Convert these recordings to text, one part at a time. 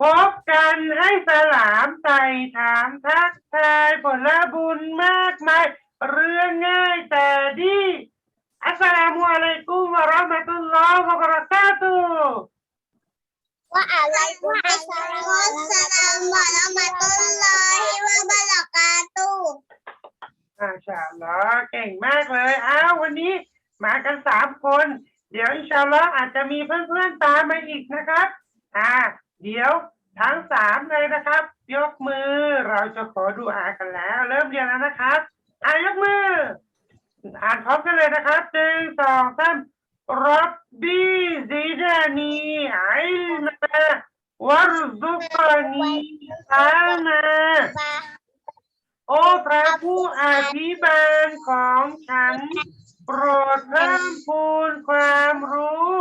พบกันให้สลามใส่ถามทักทายผลบุญมากมายเรื่องง่ายแต่ดี อัสสลามุอะลัยกุมวะเราะห์มะตุลลอฮ์วะบะเราะกาตุฮ์ว่าอะไรว่าอะไรว่าสลามวะเราะมะตุลลอฮิวะบะเราะกาตุฮ์อาชาอัลลอฮ์เก่งมากเลย อ้าววันนี้มากันสามคน เดี๋ยวอินชาอัลลอฮ์อาจจะมีเพื่อนๆตามมาอีกนะครับ อ่า เดี๋ยวทั้งสามเลยนะครับ ยกมือเราจะขอดูอากันแล้ว เริ่มเรียนแล้วนะครับอ่ายกมือ อ่านพร้อมกันเลยนะครับหนึ่งสองสามรับบีซิดานีอิลมาวัรซุกานีอามาโอ้พระผู้อภิบาลของฉัน โปรดเพิ่มพูนความรู้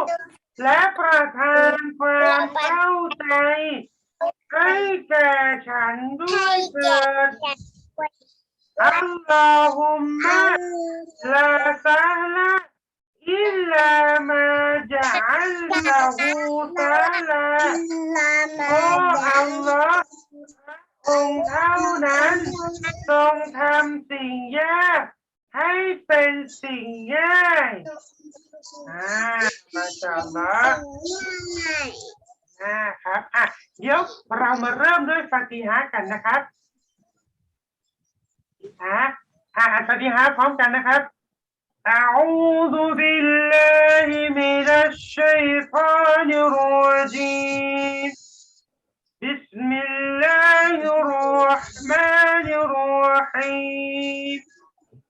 และประทานความเข้าใจให้แก่ฉันด้วยเถิดอัลลอฮุมมะลาซาลาอิลลามาจัลลาหูซาลาโอ้อัลลอฮ์องเท่านั้น ทรงทำสิ่งยาก ให้เป็นสิ่งง่ายอ่ามาจาละอ่าครับ อ่ะ เดี๋ยวเรามาเริ่มด้วยฟาติฮะห์กันนะครับฮะอ่าอ่านฟาติฮะห์พร้อมกันนะครับ أعوذ بالله من الشيطان الرجيم بسم الله الرحمن الرحيم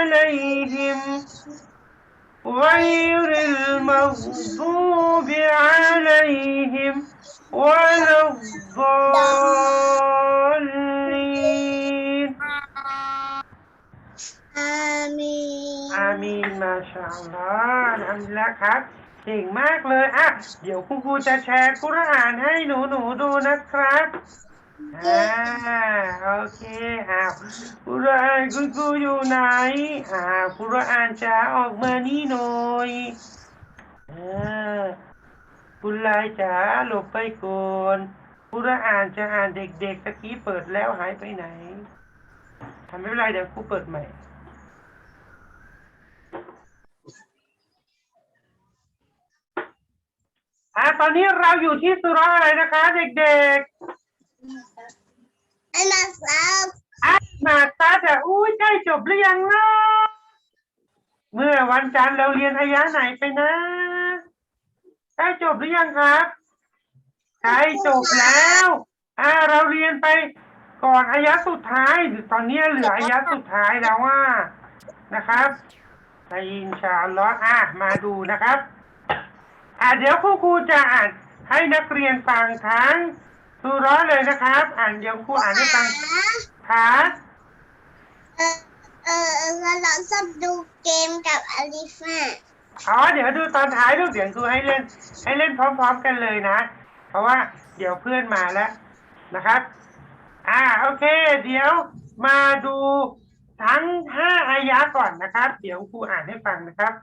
عليهم غير المغضوب عليهم ولا الضالين อามีน อามีนมาชาอัลลอฮ์อัลฮัมดุลิลละครับ เก่งมากเลยอ่ะเดี๋ยวคุณครูจะแชร์กุรอานให้หนูหนูๆดูนะครับ อ่าโอเคอ้าวกุรอานคุณครูอยู่ไหนอ่ากุรอานจะออกมานี่หน่อยอ่าคุณลายจ๋าหลบไปก่อนกุรอานจะอ่านเด็กๆตะกี้เปิดแล้วหายไปไหนทำไม่เป็นไรเดี๋ยวครูเปิดใหม่อ่าตอนนี้เราอยู่ที่สุราอะไรนะคะ เด็กๆ อันดับสาอัลมาตาจะอุ้ยใกล้จบหรือยังนะเมื่อวันจันทร์เราเรียนอายะไหนไปนะใกล้จบหรือยังครับใกล้จบแล้วอ่าเราเรียนไปก่อนอายะสุดท้ายหรือตอนนี้เหลืออายะสุดท้ายแล้วว่านะครับในอินชาอัลลอฮ์อะมาดูนะครับ อ่าเดี๋ยวคุณครูจะอ่านให้นักเรียนฟังทั้ง สุร้อนเลยนะครับ อ่านเดี๋ยวครูอ่านให้ฟังค่ะ เออเออเราลองชอบดูเกมกับอลิฟา อ๋อเดี๋ยวดูตอนท้ายลูกเดี๋ยวครูให้เล่น ให้เล่นพร้อม ๆ กันเลยนะ เพราะว่าเดี๋ยวเพื่อนมาแล้วนะครับ อ่าโอเค เดี๋ยวมาดูทั้งห้าอายะก่อนนะครับ เดี๋ยวครูอ่านให้ฟังนะครับ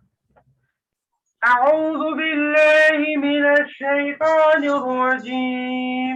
أعوذ بالله من الشيطان الرجيم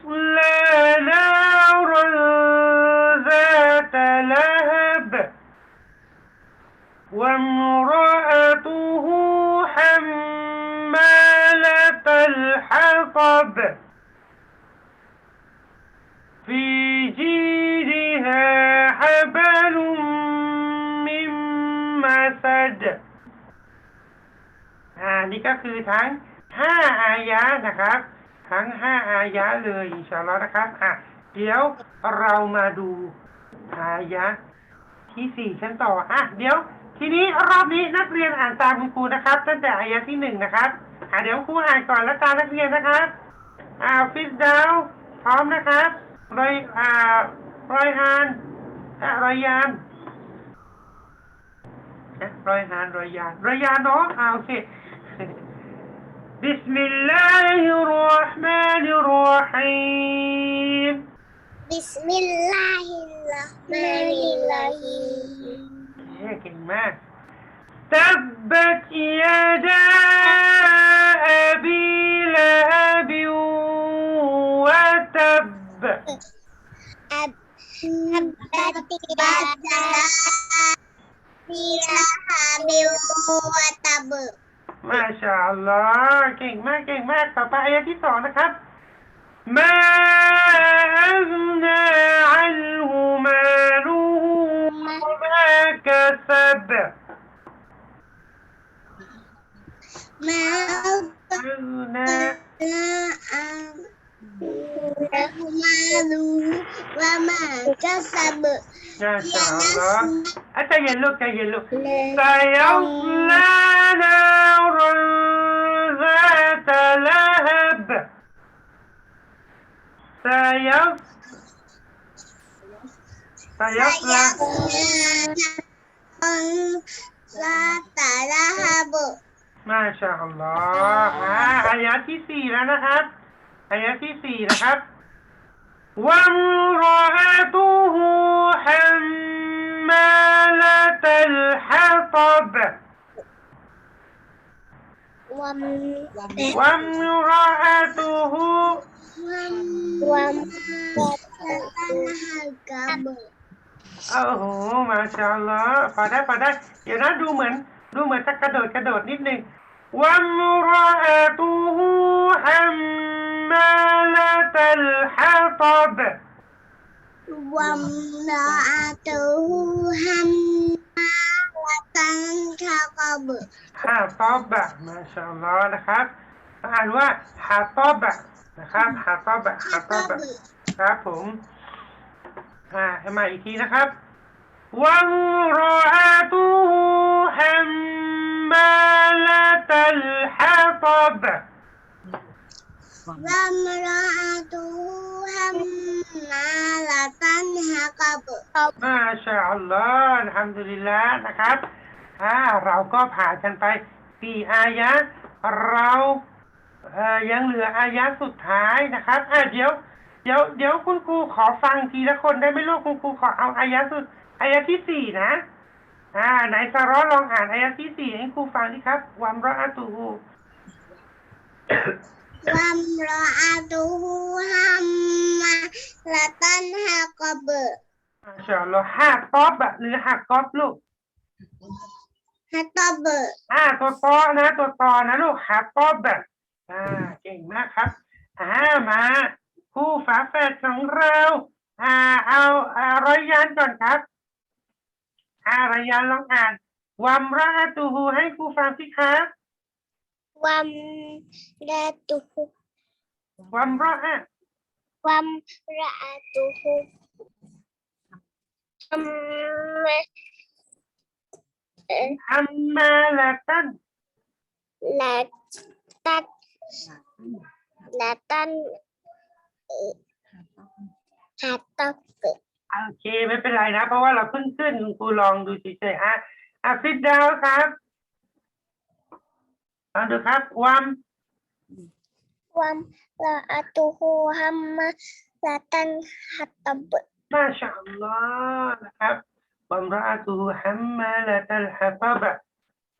وامرأته حمالة الحطب في جيدها حبل من مسد อ่านี่ก็คือทั้งห้าอายะนะครับ ทั้งห้าอายะเลยอินชาอัลลอฮ์นะครับอ่ะเดี๋ยวเรามาดูอายะที่สี่กันต่ออ่ะเดี๋ยว ทีนี้รอบนี้นักเรียนอ่านตามคุณครูนะครับ ตั้งแต่อายะที่หนึ่งนะครับอ่ะเดี๋ยวครูอ่านก่อนแล้วกันนักเรียนนะครับอ่าฟิสดาวพร้อมนะครับรอยอ่ารอยฮานอ่ารอยยานอ่ะรอยฮานรอยยานรอยยานเนาะอ่าโอเค بسم الله الرحمن الرحيم بسم الله الرحمن الرحيم เก่งมาก تبت يدا أبي لهب وتب أب أبت يدا أبي لهب وتب มาชาอัลลอฮ์เก่งมากเก่งมากต่อไปอายะที่สองนะครับ ما أغنى عنه ماله وما كسب ما أغنى عنه ماله وما كسب Masya Allah. Ada yellow ke yellow? Sayang lana ruzatalah. طيب. طيب، ما شاء الله. آه، حياتي سيرة نهب حياتي سيرة نهب وامرأته حمالة الحطب. Wam yura'atuhu ham Oh, Masya Allah. Pada, pada. Ya, nah, Duman. Duman, tak kedot. Nih, nih. Wam ra'atuhu hammalatal hatab. Wam ตันทากาบฮาตอบะมาชาอัลลอนะครับอ่านว่าฮาตอบะนะครับฮาตอบะฮาตอบะครับผมอ่าให้มาอีกทีนะครับวังรออาตูฮัมมาลาตัลฮาตอบะวังรออาตูฮัมมา ชาอัลลอฮ์อัลฮัมดุลิลละนะครับอ่าเราก็ผ่านกันไปสี่อายะเราเอ่อยังเหลืออายะสุดท้ายนะครับอ่าเดี๋ยวเดี๋ยวเดี๋ยวคุณครูขอฟังทีละคนได้ไหมลูกคุณครูขอเอาอายะสุดอายะที่สี่นะ อ่าไหนซาร้อลองอ่านอายะที่สี่ให้ครูฟังดิครับวัมรออาตูฮู วัมราตูฮูฮัมาละตันฮากอบเบมาชาอัลลอฮห้าตอบหรือหักกอบลูกฮะตอบเอ่าตัวตอนะตัวตอนะลูกหักกอบอะอ่าเก่งมากครับอ่ามาคู่ฝาแฝดของเราอ่าเอาอารอยยันก่อนครับอารอยยันลองอ่านวัมราตูฮูให้ครูฟังสิครับ وامرأته วัมรา وامرأته حم- อัมมาละตัน لا تن لا تن حطب โอเคไม่เป็นไรนะ เพราะว่าเราเพิ่งขึ้นคุณครูลองดูเฉยๆอ่ะอ่ะฟิดดาวครับ ฟังดูครับวัมวัมละอัตุฮูฮัมมะละตันฮัตตบมาชาอัลลอฮ์นะครับวัมลาอัตุฮูฮัมมะละตันฮัตตบ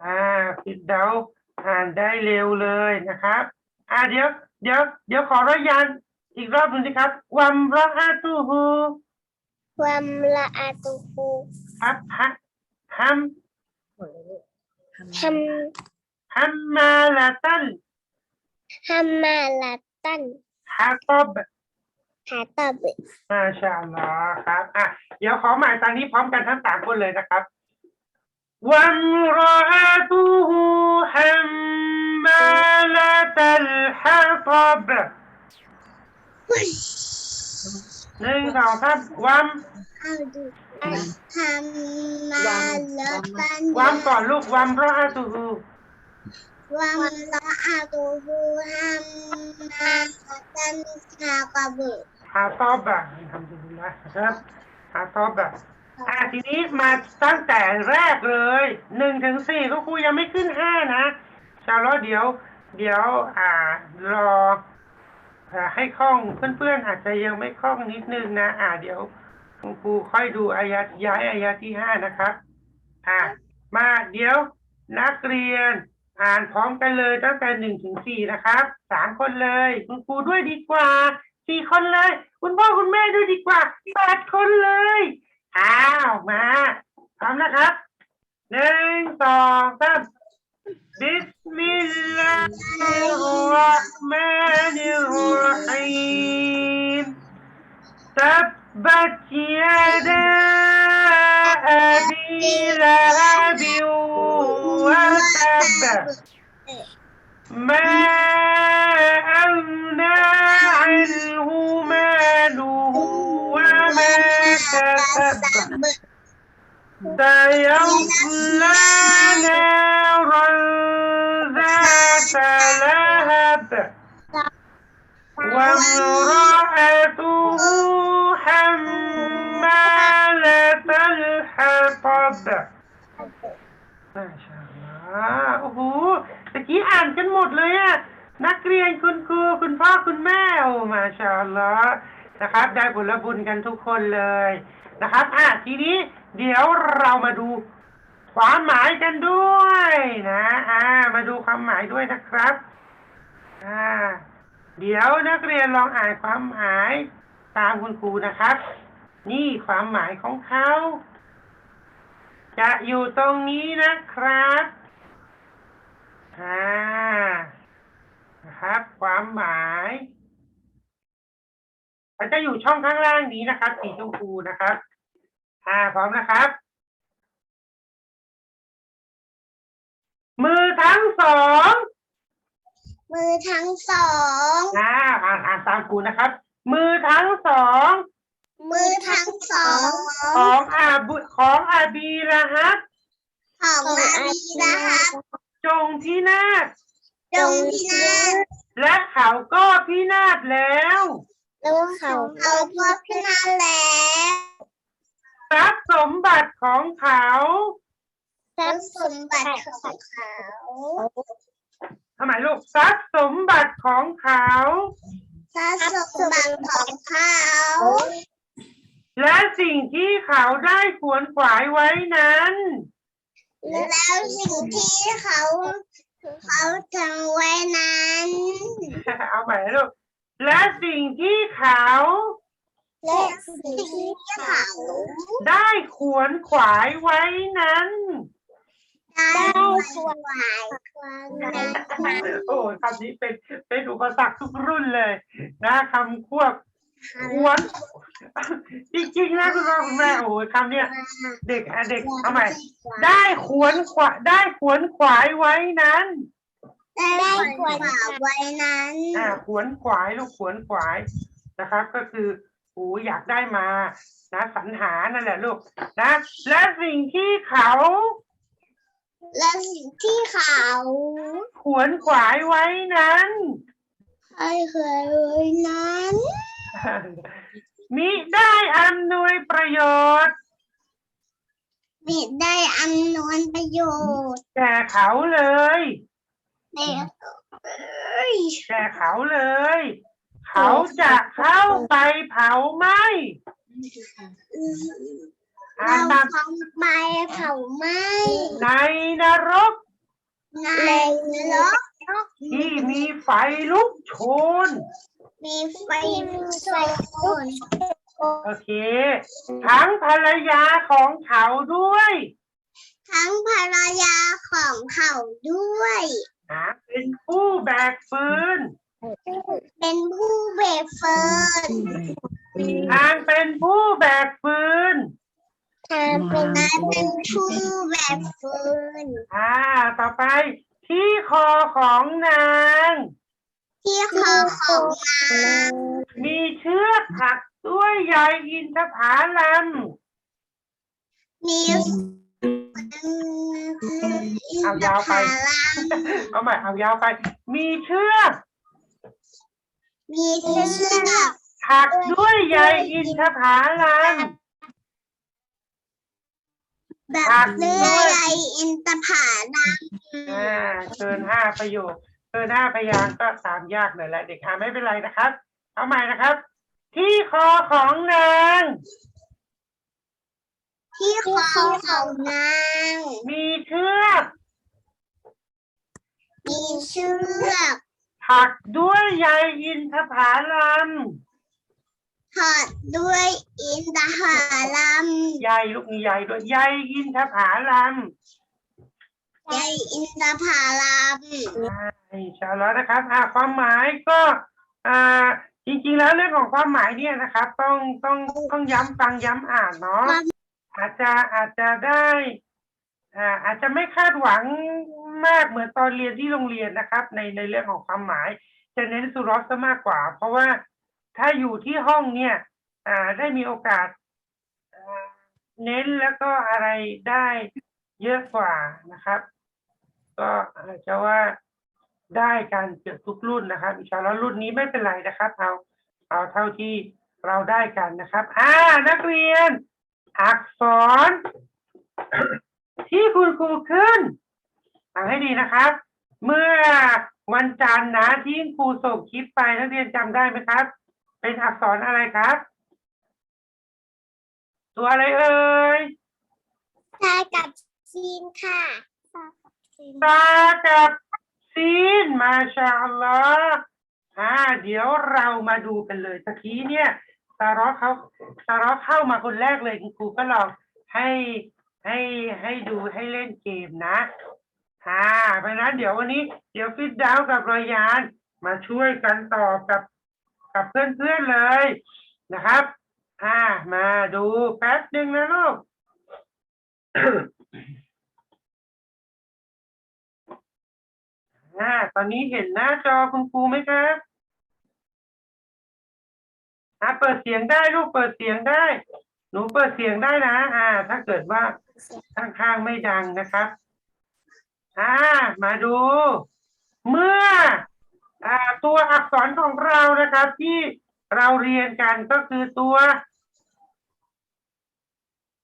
อ่าฟิดเดาอ่านได้เร็วเลยนะครับอ่าเดี๋ยวเดี๋ยวเดี๋ยวขอรอยานอีกรอบหนึ่งสิครับวัมละอาตุฮูวัมละอาตุฮูครับฮัมฮัมฮัม ฮัมมาลาตันฮัมมาลาตันฮาตอบฮาตาบิมาชาอัลลอฮ์ครับอะเดี๋ยวขอหมายตอนนี้พร้อมกันทั้งสามคนเลยนะครับวันรอตูฮูฮัมมาลาตัลฮาตอบหนึ่งสองสามวัมเอาดูฮัมมาลาตันวัมก่อนลูกวัมรอตูฮูวัมลาอาตูฮู ฮัมมาลาตันฮากาบุฮาตอบะทำดีนะครับฮาตอบะอะทีนี้มาตั้งแต่แรกเลยหนึ่งถึงสี่ก็ครูยังไม่ขึ้นห้านะชาวลอเดี๋ยว เดี๋ยวอ่ารออ่าให้คล่องเพื่อนๆอาจจะยังไม่คล่องนิดนึงนะ อ่าเดี๋ยวคุณครูค่อยดูอายะย้ายอายะที่ห้านะครับ อ่ามาเดี๋ยวนักเรียน อ่านพร้อมกันเลยตั้งแต่หนึ่งถึงสี่นะครับสามคนเลย คุณครูด้วยดีกว่าสี่คนเลย คุณพ่อคุณแม่ด้วยดีกว่าแปดคนเลยอ้าวมาพร้อมนะครับหนึ่งสองสาม بسم الله الرحمن الرحيم تبت يدا أبي لهب وتب ما أغنى عنه ماله وما كسب. سيصلى نارا ذات لهب. وامرأته حمالة perfect ใช่ใช่โอ้โหตะกี้อ่านกันหมดเลยอะนักเรียนคุณครู คุณพ่อคุณแม่โอ้มาชาละนะครับ ได้ผลบุญกันทุกคนเลยนะครับ อะทีนี้เดี๋ยวเรามาดูความหมายกันด้วยนะอ่ามาดูความหมายด้วยนะครับอ่าเดี๋ยวนักเรียนลองอ่านความหมายตามคุณครูนะครับ นี่ความหมายของเขา จะอยู่ตรงนี้นะครับอ่านะครับ ความหมายมันจะอยู่ช่องข้างล่างนี้นะครับ สีชมพูนะครับอ่าพร้อมนะครับ มือทั้งสองมือทั้งสองอ่าอ่านอ่านตามครูนะครับ มือทั้งสอง มือทั้งสองของอาบุของอาบีละฮับของอาบีนะครับจงพินาศจงพินาศและเขาก็พินาศแล้วแล้วเขาเอาพวกพินาศแล้วทรัพย์สมบัติของเขาทรัพย์สมบัติของเขาทำไมลูกทรัพย์สมบัติของเขาทรัพย์สมบัติของเขา และสิ่งที่เขาได้ขวนขวายไว้นั้น แล้วสิ่งที่เขาเขาทำไว้นั้น เอาใหม่นะลูกและสิ่งที่เขา และสิ่งที่เขาได้ขวนขวายไว้นั้น ได้ควรหมายความนั้นโอ้คำนี้เป็นเป็นอุปสรรคทุกรุ่นเลย นะคำควบ ขวนจริงๆนะคุณพ่อคุณแม่โอ้ยคำเนี้ยเด็กอะเด็กเอาใหม่ได้ขวนขวาได้ขวนขวายไว้นั้น ได้ควรไว้นั้นอ่าขวนขวายลูกขวนขวายนะครับ ก็คือโอ้อยากได้มานะสรรหานั่นแหละลูกนะ และสิ่งที่เขา และสิ่งที่เขาขวนขวายไว้นั้นให้เคยไว้นั้น มิได้อำนวยประโยชน์ มิได้อำนวยประโยชน์แก่เขาเลยแก่เอ้ยแก่เขาเลย เขาจะเข้าไปเผาไหม้อ่าเรานตามทำไปเผาไหม้ในนรก ในนรกที่มีไฟลุกโชน มีไฟไฟคนโอเค ทั้งภรรยาของเขาด้วย ทั้งภรรของเขาด้วยช้างเป็นผู้แบกฟืนเป็นผู้เบกเฟิร์นช้างเป็นผู้แบกฟืนทำเป็นเป็นผู้เบกเฟิร์นอ่า ต่อไปที่คอของนาง ที่คอของนางมีเชือกถักด้วยใยอินทผลัมมีเอายาวไป เอาใหม่เอายาวไป มีเชือกมีเชือกถักด้วยใยอินทผลัมแบบเลื่อยอินตผาลัมอ่าเกินห้าประโยค เกินห้าพยางค์ก็ตามยากหน่อยแหละเด็กอ่าไม่เป็นไรนะครับ เอาใหม่นะครับ ที่คอของนางที่คอของนางมีเชือกมีเชือกถักด้วยใยอินทผลัมถอดด้วยอินตผาลัมใยลูกมีใยด้วยใยอินทผลัมใยอินตผาลัม อินชาอัลลอฮ์นะครับอ่าความหมายก็อ่าจริงๆแล้วเรื่องของความหมายเนี่ยนะครับ ต้องต้องต้องย้ำฟังย้ำอ่านเนาะอาจจะอาจจะได้อ่าอาจจะไม่คาดหวังมากเหมือนตอนเรียนที่โรงเรียนนะครับ ในในเรื่องของความหมาย จะเน้นสุรอสซะมากกว่า เพราะว่าถ้าอยู่ที่ห้องเนี่ย อ่าได้มีโอกาสอ่าเน้นแล้วก็อะไรได้เยอะกว่านะครับ ก็อาจจะว่า ได้การเกือบทุกรุ่นนะครับอินชาอัลลอฮ์รุ่นนี้ไม่เป็นไรนะครับ เอาเอาเท่าที่เราได้กันนะครับ อ่า นักเรียน อักษร ที่คุณครูขึ้นฟังให้ดีนะครับ เมื่อวันจันทร์นะที่ครูส่งคลิปไปนักเรียนจำได้ไหมครับ เป็นอักษรอะไรครับ ตัวอะไรเอ่ยตากับซีนค่ะตากับ ซีนมาชาอัลลอฮ์อ่า เดี๋ยวเรามาดูกันเลยตะกี้เนี่ยซาร้อเขาซาร้อเข้ามาคนแรกเลยคุณครูก็ลองให้ให้ให้ดูให้เล่นเกมนะอ่าเพราะนั้นเดี๋ยววันนี้ เดี๋ยวฟิดดาวกับรอยยาน มาช่วยกันตอบกับกับเพื่อนๆเลยนะครับอ่ามาดูแป๊บหนึ่งนะลูก อ่าตอนนี้เห็นหน้าจอคุณครูไหมครับอ่าเปิดเสียงได้ลูกเปิดเสียงได้ หนูเปิดเสียงได้นะ อ่า ถ้าเกิดว่าข้างๆไม่ดังนะครับ อ่า มาดู เมื่อ อ่า ตัวอักษรของเรานะครับ ที่เราเรียนกันก็คือตัว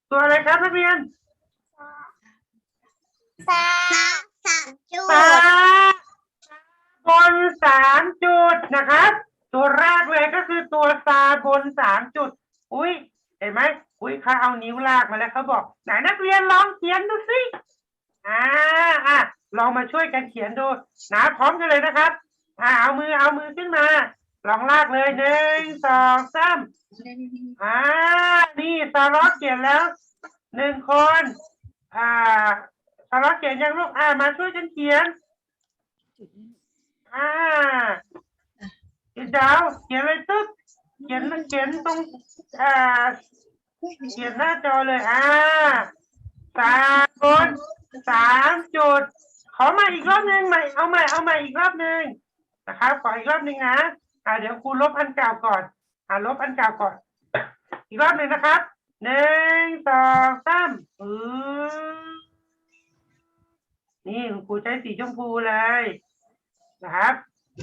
ตัวอะไรครับนักเรียนซาสามจุด บนสามจุดนะครับ ตัวแรกเลยก็คือตัวซาบนสามจุด อุ้ยเห็นไหมอุ้ยเขาเอานิ้วลากมาแล้วเขาบอกไหนนักเรียนลองเขียนดูสิอ่าอะลองมาช่วยกันเขียนดูนะพร้อมกันเลยนะครับอ่าเอามือเอามือขึ้นมา ลองลากเลยหนึ่งสองสามอ่านี่ซาร์ลเขียนแล้วหนึ่งคนอ่าซาร์ลเขียนยังลูกอ่ามาช่วยกันเขียน อ่าพี่ดาวเขียนเลยตึ๊บเขียนเขียนตรงอ่าเขียนหน้าจอเลยอ่าสามคนสามจุด ขอมาอีกรอบหนึ่งใหม่เอาใหม่เอาใหม่อีกรอบหนึ่งนะครับขออีกรอบหนึ่งนะอ่าเดี๋ยวครูลบอันเก่าก่อน อ่าลบอันเก่าก่อน อีกรอบหนึ่งนะครับหนึ่งสองสามอือนี่คุณครูใช้สีชมพูเลย นะครับ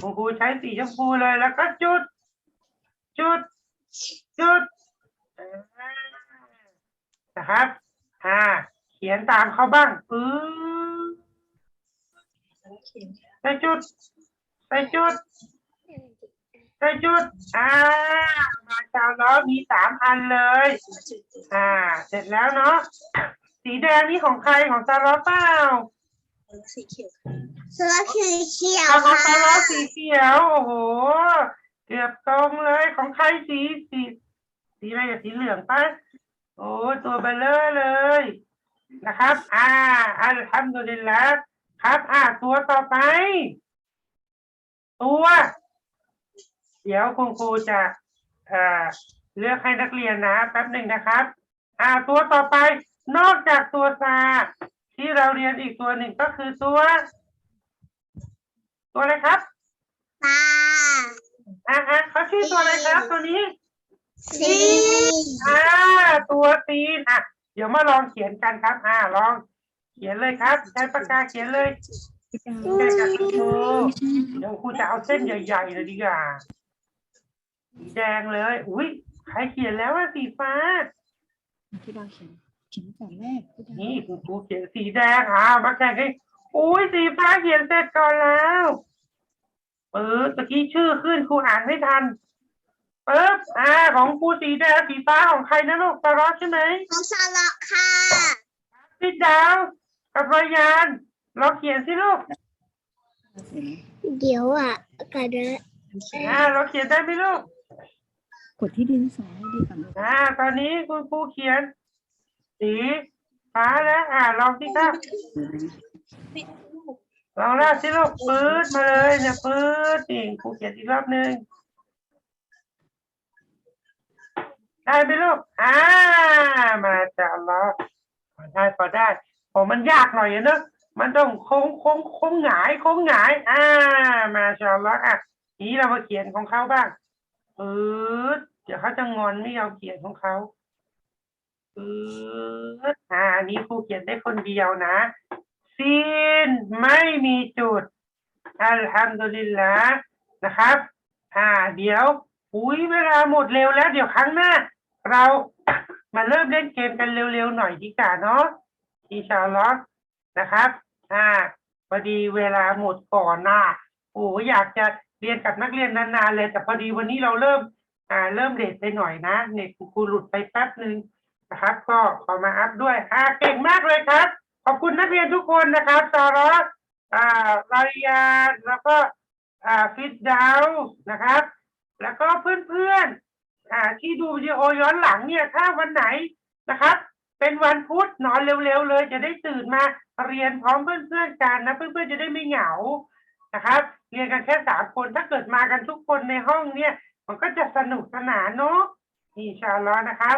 คุณครูใช้สีชมพูเลยแล้วก็จุด จุด จุดนะครับอ่าเขียนตามเขาบ้างปื้อใส่จุดใส่จุดใส่จุดอ่ามาชาวล้อมีสามอันเลยอ่า เสร็จแล้วเนาะสีแดงนี่ของใครของซาล้อเปล่าสื้อคือเขียว เอาของค่ะซาล้อสีเขียว โอ้โห เกือบตรงเลยของใครสีสีสีอะไรอะสีเหลืองปะโอ้ตัวเบลเลอร์เลย นะครับ อ่าอัลฮัมดุลิลละครับ อ่า ตัวต่อไป ตัว เดี๋ยวคุณครูจะเอ่อเลือกให้นักเรียนนะแป๊บหนึ่งนะครับ อ่า ตัวต่อไป นอกจากตัวซาที่เราเรียนอีกตัวหนึ่งก็คือตัว ตัวอะไรครับตาอ่าอ่าเขาชื่อตัวอะไรครับ ตัวนี้ สีอ่า ตัวตีนอะ เดี๋ยวมาลองเขียนกันครับ อ่า ลองเขียนเลยครับ ใช้ปากกาเขียนเลยใช่กับคุณครูเดี๋ยวครูจะเอาเส้นใหญ่ๆเลยดีกว่าสีแดงเลย อุ้ยใครเขียนแล้วว่าสีฟ้าพี่ดาวเขียนเขียนตั้งแต่แรกพี่ดาวนี่คุณครูเขียนสีแดงอ่ามาแข่งกัน อุ้ยสีฟ้าเขียนเสร็จก่อนแล้วเออตะกี้ชื่อขึ้นครูอ่านไม่ทันปึ๊บอ่า ของครูสีแดงสีฟ้าของใครนะลูกตารอดใช่ไหมของสละค่ะพี่ดาวกับรอยานเราเขียนสิลูกเขียนเดี๋ยวอะกระเดะอ่าเราเขียนได้ไหมลูกกดที่ดินสอให้ดีก่อนลูกอ่า ตอนนี้คุณครูเขียน สี ฟ้าแล้วอ่าลองสิครับลองลากสิลูกปื๊ดมาเลยเนี่ยปื๊ดนี่ครูเขียนอีกรอบหนึ่งได้ไหมลูกอ่ามาจากลเราพอได้พอได้ผมมันยากหน่อยอะเนอะมันต้องโค้งโค้งโค้งหงายโค้งหงาย อ่า มาจากอัลเราะห์อะนี้เรามาเขียนของเขาบ้างปื๊ดเดี๋ยวเขาจะงอนไม่ยอมเขียนของเขา ปื๊ดอ่าอันนี้ครูเขียนได้คนเดียวนะซีนไม่มีจุด อัลฮัมดุลิลละนะครับ อ่า เดี๋ยวอุ้ยเวลาหมดเร็วแล้ว เดี๋ยวครั้งหน้า เรามาเริ่มเล่นเกมกันเร็วๆหน่อยดีกว่าเนาะอินชาลลอฮ์นะครับ อ่าพอดีเวลาหมดก่อนน่ะโอ้อยากจะเรียนกับนักเรียนนานๆเลย แต่พอดีวันนี้เราเริ่ม อ่า เริ่มเลทไปหน่อยนะเน็ตครูหลุดไปแป๊บหนึ่ง นะครับ ก็ขอมาอัพด้วยอ่าเก่งมากเลยครับ ขอบคุณนักเรียนทุกคนนะครับซาร่าอ่าลาริยาแล้วก็อ่าฟิตดาวนะครับ แล้วก็เพื่อนๆอ่าที่ดูวิดีโอย้อนหลังเนี่ยถ้าวันไหนนะครับ เป็นวันพุธนอนเร็วๆเลย จะได้ตื่นมาเรียนพร้อมเพื่อนๆกันนะเพื่อนๆจะได้ไม่เหงานะครับ เรียนกันแค่สามคนถ้าเกิดมากันทุกคนในห้องเนี่ย มันก็จะสนุกสนานเนาะอินชาอัลลอฮ์นะครับ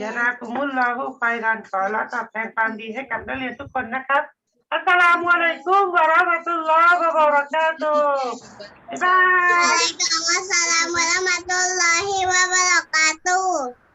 ยานาคุมุลลอฮุไฟรันขอรับตอบแทนความดีให้กับนักเรียนทุกคนนะครับอัสสลามุอะลัยกุมวะเราะห์มะตุลลอฮ์วะบะเราะกาตุฮ์บ๊ายบาย Waalaikumsalam warahmatullahi wabarakatuh.